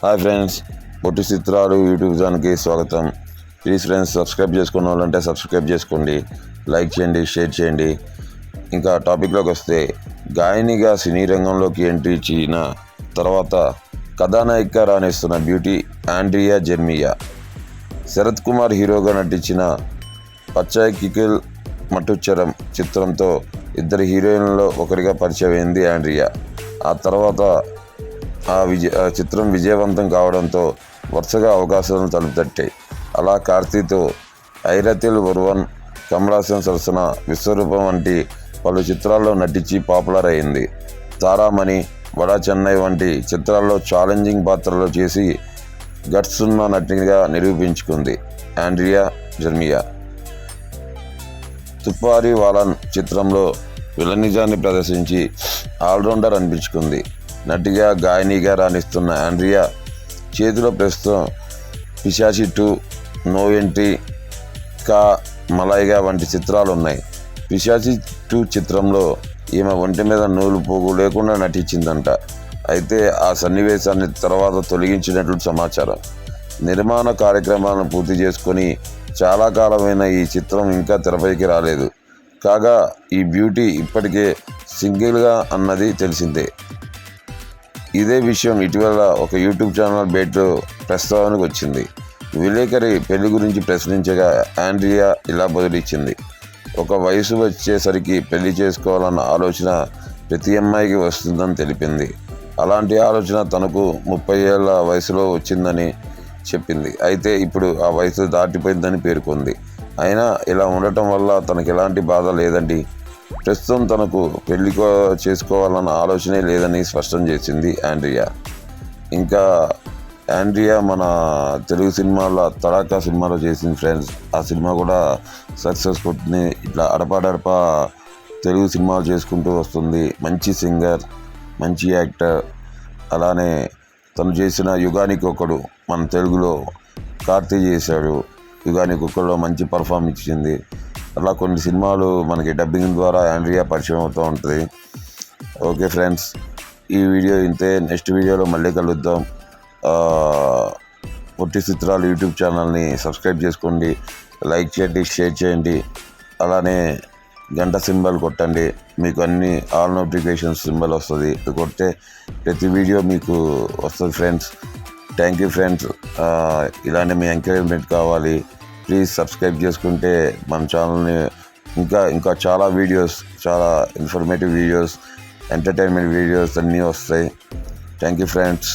Hi friends పొట్టి చిత్రాలు YouTube ఛానల్కి స్వాగతం. ప్లీజ్ ఫ్రెండ్స్ సబ్స్క్రైబ్ చేసుకున్న వాళ్ళంటే సబ్స్క్రైబ్ చేసుకోండి లైక్ చేయండి షేర్ చేయండి. ఇంకా టాపిక్లోకి వస్తే గాయనిగా సినీ రంగంలోకి ఎంట్రీ ఇచ్చిన తర్వాత కథానాయిక రాణిస్తున్న బ్యూటీ ఆండ్రియా జెర్మియా. శరత్ కుమార్ హీరోగా నటించిన పచ్చాయి కికిల్ మటుచ్చరం చిత్రంతో ఇద్దరు హీరోయిన్లలో ఒకరిగా పరిచయం అయింది ఆండ్రియా. ఆ తర్వాత ఆ విజయ చిత్రం విజయవంతం కావడంతో వరుసగా అవకాశాలను తలుపుతట్టాయి అలా కార్తీతో ఐరతిల్ వర్వన్ కమలాసన్ సరసన విశ్వరూపం వంటి పలు చిత్రాల్లో నటించి పాపులర్ అయింది. తారామణి వడా చెన్నై వంటి చిత్రాల్లో ఛాలెంజింగ్ పాత్రలు చేసి గట్సున్న నటిగా నిరూపించుకుంది. Andrea Jeremiah. తుపారి వాలన్ చిత్రంలో విలనిజాన్ని ప్రదర్శించి ఆల్రౌండర్ అనిపించుకుంది. నటిగా గాయనిగా రాణిస్తున్న ఆండ్రియా చేతిలో ప్రస్తుతం పిశాచి టూ నో ఎంట్రీ కా మలైగా వంటి చిత్రాలు ఉన్నాయి పిశాచి టూ చిత్రంలో ఈమె ఒంటి మీద నూలు పోగు లేకుండా నటించిందంట. అయితే ఆ సన్నివేశాన్ని తర్వాత తొలగించినట్లు సమాచారం. నిర్మాణ కార్యక్రమాలను పూర్తి చేసుకొని చాలా కాలమైన ఈ చిత్రం ఇంకా తెరపైకి రాలేదు. కాగా ఈ బ్యూటీ ఇప్పటికే సింగిల్గా అన్నది తెలిసిందే. ఇదే విషయం ఇటీవల ఒక యూట్యూబ్ ఛానల్ బేట్లో ప్రస్తావనకు వచ్చింది. విలేకరి పెళ్ళి గురించి ప్రశ్నించగా ఆండ్రియా ఇలా బదులిచ్చింది. ఒక వయసు వచ్చేసరికి పెళ్ళి చేసుకోవాలన్న ఆలోచన ప్రతి అమ్మాయికి వస్తుందని తెలిపింది. అలాంటి ఆలోచన తనకు ముప్పై ఏళ్ళ వయసులో వచ్చిందని చెప్పింది. అయితే ఇప్పుడు ఆ వయసు దాటిపోయిందని పేర్కొంది. అయినా ఇలా ఉండటం వల్ల తనకు ఎలాంటి బాధ లేదండి. ప్రస్తుతం తనకు పెళ్ళి చేసుకోవాలన్న ఆలోచనే లేదని స్పష్టం చేసింది ఆండ్రియా. ఇంకా ఆండ్రియా మన తెలుగు సినిమాలో తడాకా సినిమాలో చేసింది ఫ్రెండ్స్ ఆ సినిమా కూడా సక్సెస్ కొట్టింది. ఇట్లా అడపాడడపా తెలుగు సినిమాలు చేసుకుంటూ వస్తుంది. మంచి సింగర్ మంచి యాక్టర్. అలానే తను చేసిన యుగానికి ఒకడు మన తెలుగులో కార్తీ చేశాడు యుగానికి ఒకడు మంచి పర్ఫార్మ్ ఇచ్చింది. అలా కొన్ని సినిమాలు మనకి డబ్బింగ్ ద్వారా యాండ్రియా పరిచయం అవుతూ ఉంటుంది. ఓకే ఫ్రెండ్స్ ఈ వీడియో ఇంతే. నెక్స్ట్ వీడియోలో మళ్ళీ కలుద్దాం. ఆ, పొట్టి చిత్రాలు యూట్యూబ్ ఛానల్ని సబ్స్క్రైబ్ చేసుకోండి. లైక్ చేయండి షేర్ చేయండి. అలానే గంట సింబల్ కొట్టండి. మీకు అన్ని ఆల్ నోటిఫికేషన్ సింబల్ వస్తుంది. ఇది కొడితే ప్రతి వీడియో మీకు వస్తుంది ఫ్రెండ్స్ థ్యాంక్ యూ ఫ్రెండ్స్ ఇలానే మీ ఎంకరేజ్మెంట్ కావాలి. ప్లీజ్ సబ్స్క్రైబ్ చేసుకుంటే మన ఛానల్ని ఇంకా ఇంకా చాలా వీడియోస్ చాలా ఇన్ఫర్మేటివ్ వీడియోస్ ఎంటర్టైన్మెంట్ వీడియోస్ అన్నీ వస్తాయి. Thank you friends